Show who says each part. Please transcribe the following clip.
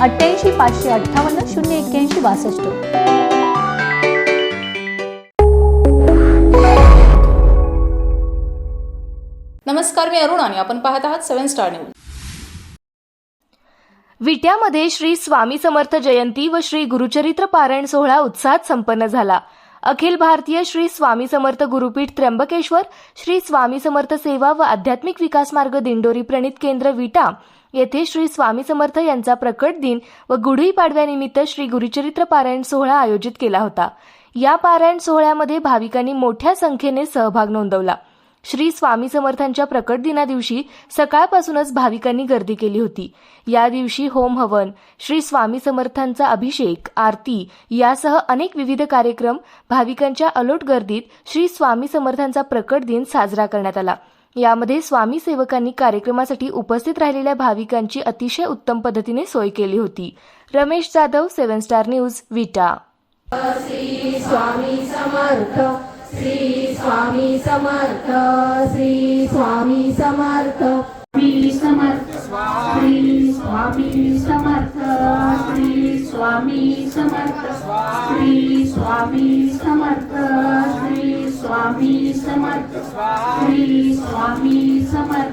Speaker 1: अठ्ठ्याऐंशी पाचशे अठ्ठावन्न शून्य एक्क्याऐंशी बासष्ट.
Speaker 2: नमस्कार मी अरुण आणि आपण पाहत आहात सेव्हन स्टार न्यूज.
Speaker 3: विट्यामध्ये श्री स्वामी समर्थ जयंती व श्री गुरुचरित्र पारायण सोहळा उत्साहात संपन्न झाला. अखिल भारतीय श्री स्वामी समर्थ गुरुपीठ त्र्यंबकेश्वर श्री स्वामी समर्थ सेवा व आध्यात्मिक विकास मार्ग दिंडोरी प्रणित केंद्र विटा येथे श्री स्वामी समर्थ यांचा प्रकट दिन व गुढी पाडव्यानिमित्त श्री गुरुचरित्र पारायण सोहळा आयोजित केला होता. या पारायण सोहळ्यामध्ये भाविकांनी मोठ्या संख्येने सहभाग नोंदवला. श्री स्वामी समर्थांच्या प्रकट दिना दिवशी सकाळपासूनच भाविकांनी गर्दी केली होती. या दिवशी होम हवन श्री स्वामी समर्थांचा अभिषेक आरती यासह अनेक विविध कार्यक्रम भाविकांच्या अलोट गर्दीत श्री स्वामी समर्थांचा प्रकट दिन साजरा करण्यात आला. यामध्ये स्वामी सेवकांनी कार्यक्रमासाठी उपस्थित राहिलेल्या भाविकांची अतिशय उत्तम पद्धतीने सोय केली होती. Ramesh Jadhav seven star news Vita.
Speaker 4: Swami Samarth Shri Swami Samarth Shri Swami Samarth. Shri Samarth Shri Swami Samarth Shri Swami Samarth Shri Swami Samarth. Swami Samarth Shri Swami Samarth Shri Swami Samarth